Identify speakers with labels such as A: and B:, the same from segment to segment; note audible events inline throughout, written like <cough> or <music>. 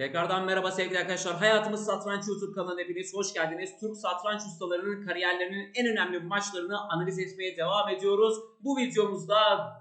A: Tekrardan merhaba sevgili arkadaşlar. Hayatımız Satranç YouTube kanalına hepiniz hoş geldiniz. Türk satranç ustalarının kariyerlerinin en önemli maçlarını analiz etmeye devam ediyoruz. Bu videomuzda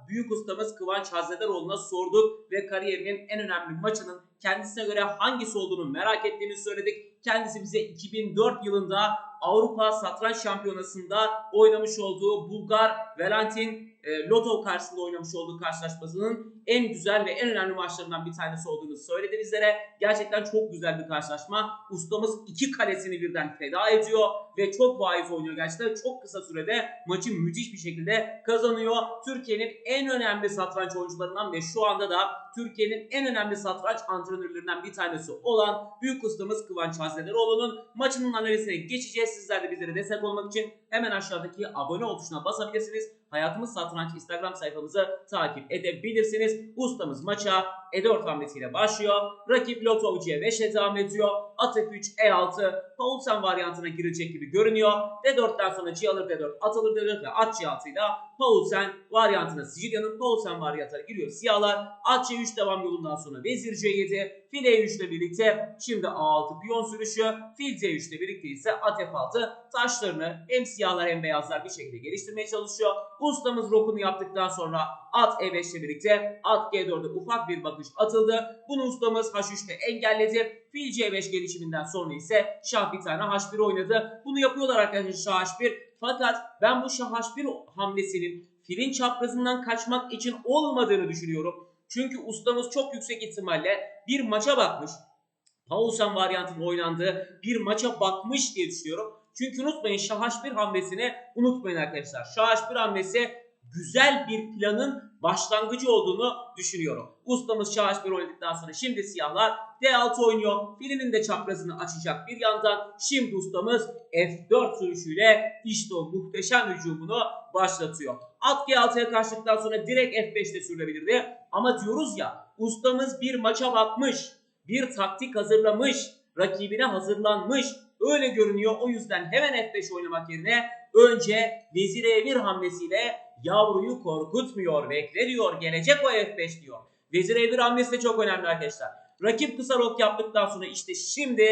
A: büyük ustamız Kıvanç Hazrederoğlu'na sorduk ve kariyerinin en önemli maçının kendisine göre hangisi olduğunu merak ettiğini söyledik. Kendisi bize 2004 yılında Avrupa Satranç Şampiyonası'nda oynamış olduğu Bulgar Valentin e, Lotov karşısında oynamış olduğu karşılaşmasının en güzel ve en önemli maçlarından bir tanesi olduğunu söyledi bizlere. Gerçekten çok güzel bir karşılaşma. Ustamız iki kalesini birden feda ediyor ve çok vaiz oynuyor gerçekten. Çok kısa sürede maçı müthiş bir şekilde kazanıyor. Türkiye'nin en önemli satranç oyuncularından ve şu anda da Türkiye'nin en önemli satranç antrenörlerinden bir tanesi olan büyük ustamız Kıvanç Hazrederoğlu'nun maçının analizine geçeceğiz. Sizler de bizlere destek olmak için hemen aşağıdaki abone ol tuşuna basabilirsiniz. Hayatımız Satranç Instagram sayfamızı takip edebilirsiniz. Ustamız maça E4 hamlesiyle başlıyor. Rakip Lotov C5'e devam ediyor. At F3, E6, Paulsen varyantına girecek gibi görünüyor. D4'ten sonra C alır D4, at alır D4 ve at C6 ile Paulsen varyantına Sicilya'nın Paulsen varyantına giriyor siyahlar. At C3 devam yolundan sonra Vezir C7, Fil E3 ile birlikte şimdi A6 piyon sürüşü, Fil C3 ile birlikte ise at F6 taşlarını hem siyahlar hem beyazlar bir şekilde geliştirmeye çalışıyor. Ustamız rokunu yaptıktan sonra at E5 ile birlikte at G4'e ufak bir bakış atıldı. Bunu ustamız H3'te engelledi. Fil C5 gelişiminden sonra ise şah bir tane H1 oynadı. Bunu yapıyorlar arkadaşlar şah H1. Fakat ben bu şah H1 hamlesinin filin çaprazından kaçmak için olmadığını düşünüyorum. Çünkü ustamız çok yüksek ihtimalle bir maça bakmış. Paulsen varyantının oynandığı bir maça bakmış diye düşünüyorum. Çünkü unutmayın Şah H1 hamlesini unutmayın arkadaşlar. Şah H1 hamlesi güzel bir planın başlangıcı olduğunu düşünüyorum. Ustamız Şah H1 oynadıktan sonra şimdi siyahlar D6 oynuyor. Filinin de çaprazını açacak bir yandan. Şimdi ustamız F4 sürüşüyle işte o muhteşem hücumunu başlatıyor. At G6'ya kaçtıktan sonra direkt F5'te sürülebilirdi. Ama diyoruz ya ustamız bir maça bakmış. Bir taktik hazırlamış. Rakibine hazırlanmış. Öyle görünüyor. O yüzden hemen F5 oynamak yerine önce Vezir E1 hamlesiyle yavruyu korkutmuyor. Bekle diyor. Gelecek o F5 diyor. Vezir E1 hamlesi de çok önemli arkadaşlar. Rakip kısa rok yaptıktan sonra işte şimdi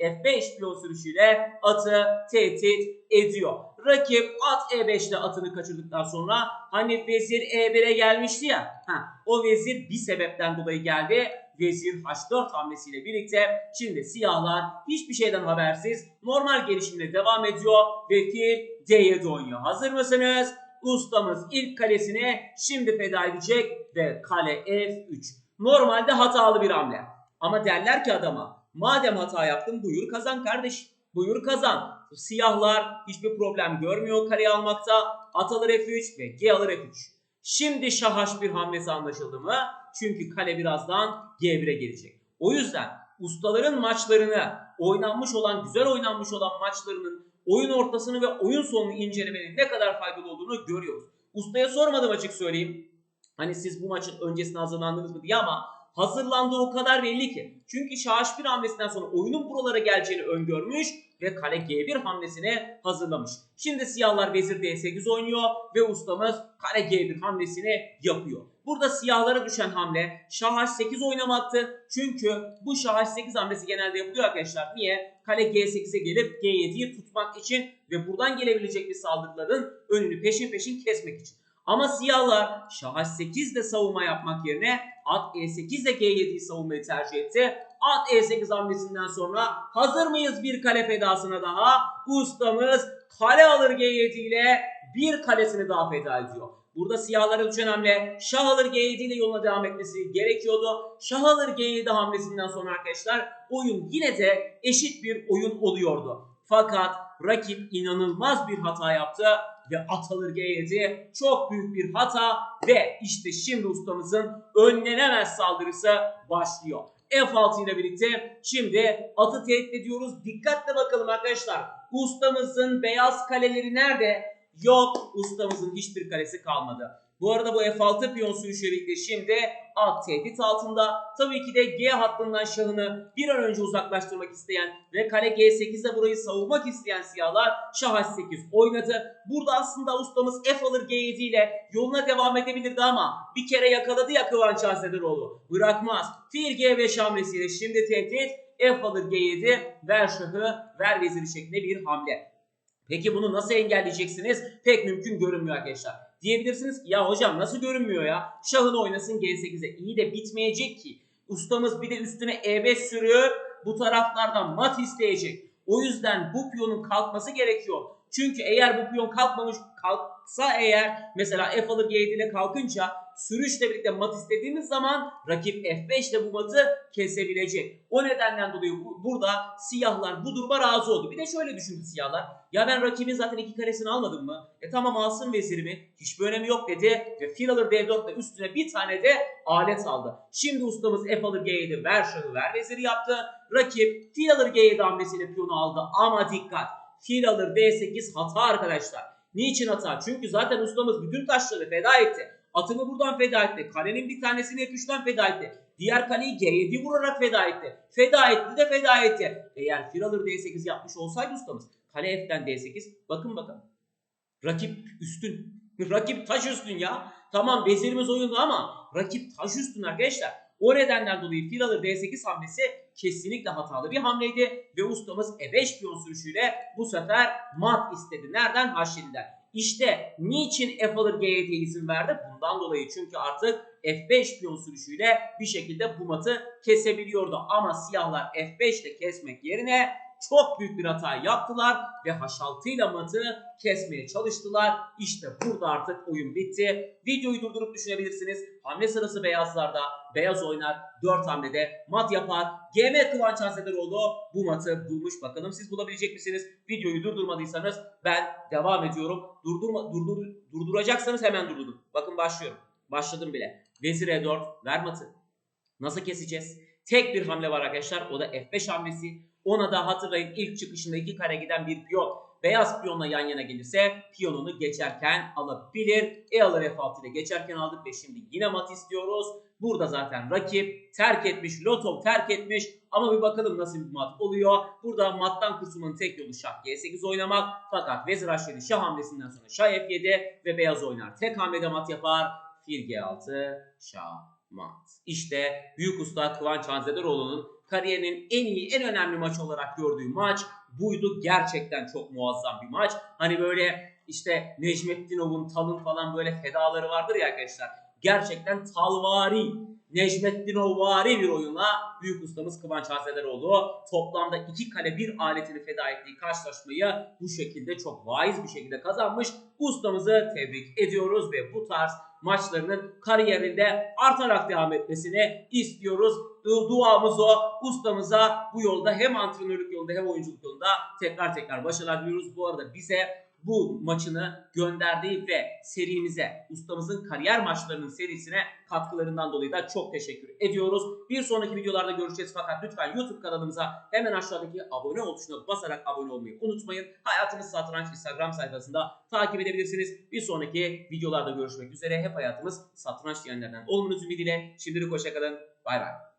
A: F5 piyon sürüşüyle atı tehdit ediyor. Rakip at E5 ile atını kaçırdıktan sonra hani vezir E1'e gelmişti ya. Ha, o vezir bir sebepten dolayı geldi. Vezir H4 hamlesiyle birlikte şimdi siyahlar hiçbir şeyden habersiz normal gelişimine devam ediyor ve fil D7 oynuyor. Hazır mısınız? Ustamız ilk kalesini şimdi feda edecek ve kale F3. Normalde hatalı bir hamle. Ama derler ki adama madem hata yaptın buyur kazan kardeş. Buyur kazan. Siyahlar hiçbir problem görmüyor kaleyi almakta. At alır F3 ve G alır F3. Şimdi Şah H1 hamlesi anlaşıldı mı? Çünkü kale birazdan G1'e gelecek. O yüzden ustaların maçlarını oynanmış olan, güzel oynanmış olan maçlarının oyun ortasını ve oyun sonunu incelemenin ne kadar faydalı olduğunu görüyoruz. Ustaya sormadım açık söyleyeyim. Hani siz bu maçın öncesine hazırlandınız mı diye ama hazırlandığı o kadar belli ki. Çünkü H1 hamlesinden sonra oyunun buralara geleceğini öngörmüş ve kale G1 hamlesine hazırlamış. Şimdi siyahlar vezir D8 oynuyor ve ustamız kale G1 hamlesini yapıyor. Burada siyahlara düşen hamle Şah H8 oynamaktı. Çünkü bu Şah H8 hamlesi genelde yapılıyor arkadaşlar. Niye? Kale G8'e gelip G7'yi tutmak için ve buradan gelebilecek bir saldırıların önünü peşin peşin kesmek için. Ama siyahlar Şah H8 ile savunma yapmak yerine at E8 ile G7'yi savunmayı tercih etti. At E8 hamlesinden sonra hazır mıyız bir kale fedasına daha? Ustamız kale alır G7 ile bir kalesini daha feda ediyor. Burada siyahlara düşen hamle Şah alır G7 ile yoluna devam etmesi gerekiyordu. Şah alır G7 hamlesinden sonra arkadaşlar oyun yine de eşit bir oyun oluyordu. Fakat rakip inanılmaz bir hata yaptı ve at alır G7 çok büyük bir hata ve işte şimdi ustamızın önlenemez saldırısı başlıyor. F6 ile birlikte şimdi atı tehdit ediyoruz. Dikkatle bakalım arkadaşlar. Ustamızın beyaz kaleleri nerede? Yok ustamızın hiçbir kalesi kalmadı. Bu arada bu F6 piyon sürüşüyle birlikte şimdi at tehdit altında. Tabii ki de G hattından şahını bir an önce uzaklaştırmak isteyen ve kale G8'de burayı savunmak isteyen siyahlar şah H8 oynadı. Burada aslında ustamız F alır G7 ile yoluna devam edebilirdi ama bir kere yakaladı ya Kıvanç Hasedaroğlu. Bırakmaz. Fil G5 hamlesiyle şimdi tehdit F alır G7 ver şahı ver veziri şeklinde bir hamle. Peki bunu nasıl engelleyeceksiniz? Pek mümkün görünmüyor arkadaşlar. Diyebilirsiniz ki ya hocam nasıl görünmüyor ya? Şahını oynasın G8'e. İyi de bitmeyecek ki. Ustamız bir de üstüne E5 sürüyor. Bu taraflardan mat isteyecek. O yüzden bu piyonun kalkması gerekiyor. Çünkü eğer bu piyon kalkmamış kalksa eğer mesela F alır G7 ile kalkınca sürüşle birlikte mat istediğimiz zaman rakip F5 ile bu matı kesebilecek. O nedenden dolayı bu- burada siyahlar bu duruma razı oldu. Bir de şöyle düşündü siyahlar. Ya ben rakibin zaten iki karesini almadım mı? E tamam alsın vezirimi. Hiçbir önemi yok dedi. Ve fil alır D4 ile üstüne bir tane de alet aldı. Şimdi ustamız F alır G7 ver şahı ver veziri yaptı. Rakip fil alır G7 hamlesiyle piyonu aldı. Ama dikkat. Fil alır D8 hata arkadaşlar. Niçin hata? Çünkü zaten ustamız bütün taşları feda etti. Atını buradan feda etti. Kalenin bir tanesini F3'ten feda etti. Diğer kaleyi G7 vurarak feda etti. Feda etti de feda etti. Eğer fil alır D8 yapmış olsaydı ustamız kale F'den D8 bakın bakın. Rakip üstün. <laughs> Rakip taş üstün ya. Tamam vezirimiz oyunda ama rakip taş üstün arkadaşlar. O nedenden dolayı fil alır D8 hamlesi kesinlikle hatalı bir hamleydi ve ustamız E5 piyon sürüşüyle bu sefer mat istedi. Nereden? H7'den. İşte niçin F alır G7'ye izin verdi? Bundan dolayı çünkü artık F5 piyon sürüşüyle bir şekilde bu matı kesebiliyordu. Ama siyahlar F5 ile kesmek yerine çok büyük bir hata yaptılar ve H6 ile matı kesmeye çalıştılar. İşte burada artık oyun bitti. Videoyu durdurup düşünebilirsiniz. Hamle sırası beyazlarda. Beyaz oynar 4 hamlede mat yapar. GM Kıvanç Hasedaroğlu bu matı bulmuş. Bakalım siz bulabilecek misiniz? Videoyu durdurmadıysanız ben devam ediyorum. Durdurma, durdur, durduracaksanız hemen durdurun. Bakın başlıyorum. Başladım bile. Vezir E4 ver matı. Nasıl keseceğiz? Tek bir hamle var arkadaşlar. O da F5 hamlesi. Ona da hatırlayın ilk çıkışında iki kare giden bir piyon. Beyaz piyonla yan yana gelirse piyonunu geçerken alabilir. E alır F6 ile geçerken aldık ve şimdi yine mat istiyoruz. Burada zaten rakip terk etmiş, Lotov terk etmiş. Ama bir bakalım nasıl bir mat oluyor. Burada mattan kurtulmanın tek yolu şah G8 oynamak. Fakat vezir H7 şah hamlesinden sonra şah F7 ve beyaz oynar. Tek hamlede mat yapar. Fil G6 şah mat. İşte büyük usta Kıvanç Hanzederoğlu'nun kariyerinin en iyi, en önemli maç olarak gördüğü maç buydu. Gerçekten çok muazzam bir maç. Hani böyle işte Necmettinov'un, Tal'ın falan böyle fedaları vardır ya arkadaşlar. Gerçekten talvari, Necmettinovvari bir oyunla büyük ustamız Kıvanç Hasedaroğlu toplamda iki kale bir aletini feda ettiği karşılaşmayı bu şekilde çok vaiz bir şekilde kazanmış. Ustamızı tebrik ediyoruz ve bu tarz maçlarının kariyerinde artarak devam etmesini istiyoruz. Du- Duamız o. Ustamıza bu yolda hem antrenörlük yolunda hem oyunculuk yolunda tekrar tekrar başarılar diliyoruz. Bu arada bize bu maçını gönderdiği ve serimize, ustamızın kariyer maçlarının serisine katkılarından dolayı da çok teşekkür ediyoruz. Bir sonraki videolarda görüşeceğiz fakat lütfen YouTube kanalımıza hemen aşağıdaki abone ol tuşuna basarak abone olmayı unutmayın. Hayatımız Satranç Instagram sayfasında takip edebilirsiniz. Bir sonraki videolarda görüşmek üzere. Hep hayatımız satranç diyenlerden olmanız ümidiyle. Şimdilik hoşçakalın. Bay bay.